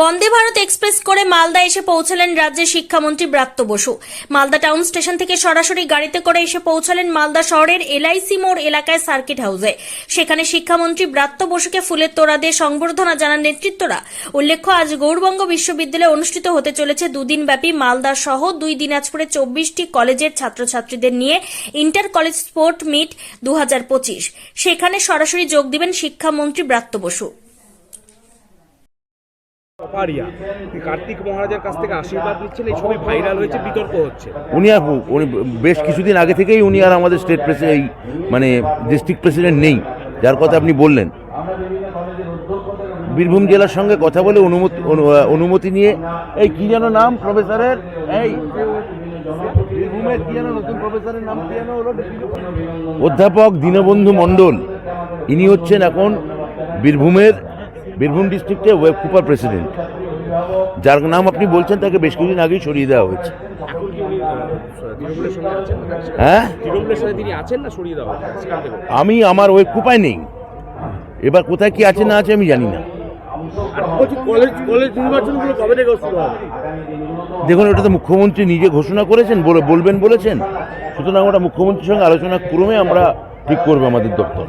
Vande Bharat express করে মালদা এসে পৌঁছালেন রাজ্যের শিক্ষামন্ত্রী ব্রাত্য বসু। মালদা টাউন স্টেশন থেকে সরাসরি গাড়িতে করে এসে পৌঁছালেন মালদা শহরের এলআইসি মোড় এলাকায় সার্কিট হাউসে। সেখানে শিক্ষামন্ত্রী ব্রাত্য বসুকে ফুলের তোড়া দিয়ে সংবর্ধনা জানান নেতৃত্বরা। উল্লেখ্য, আজ গৌরবঙ্গ বিশ্ববিদ্যালয়ে অনুষ্ঠিত হতে চলেছে দুদিন ব্যাপী মালদা সহ দুই দিনাজপুরে চব্বিশটি কলেজের ছাত্রছাত্রীদের নিয়ে ইন্টার কলেজ স্পোর্ট মিট দু হাজার পঁচিশ। সেখানে সরাসরি যোগ দিবেন শিক্ষামন্ত্রী ব্রাত্য বসু। পারিয়া। কার্তিক মহারাজের কাছ থেকে আশীর্বাদ নিচ্ছেন? এই ছবি ভাইরাল হয়েছে, বিতর্ক হচ্ছে। উনি আর উনি বেশ কিছুদিন আগে থেকেই উনি আর আমাদের স্টেট প্রেসিডেন্ট এই মানে ডিস্ট্রিক্ট প্রেসিডেন্ট নেই। যার কথা আপনি বললেন। বীরভূম জেলার সঙ্গে কথা বলে অনুমতি অনুমতি নিয়ে এই কি যেন নাম প্রফেসরের? এই অধ্যাপক দীনবন্ধু মণ্ডল। ইনি হচ্ছেন এখন বীরভূমের বীরভূম ডিস্ট্রিক্টে ওয়েব কুপার প্রেসিডেন্ট যার নাম আপনি বলছেন, তাকে বেশ কিছুদিন আগেই সরিয়ে দেওয়া হয়েছে। হ্যাঁ? আমি আমার ওয়েব কুপায় নেই। এবার কোথায় কি আছে না আছে আমি জানি না। দেখুন, ওটা তো মুখ্যমন্ত্রী নিজে ঘোষণা করেছেন, বলে বলবেন বলেছেন। সুতরাং ওটা মুখ্যমন্ত্রীর সঙ্গে আলোচনা ক্রমে আমরা ঠিক করব আমাদের দপ্তর।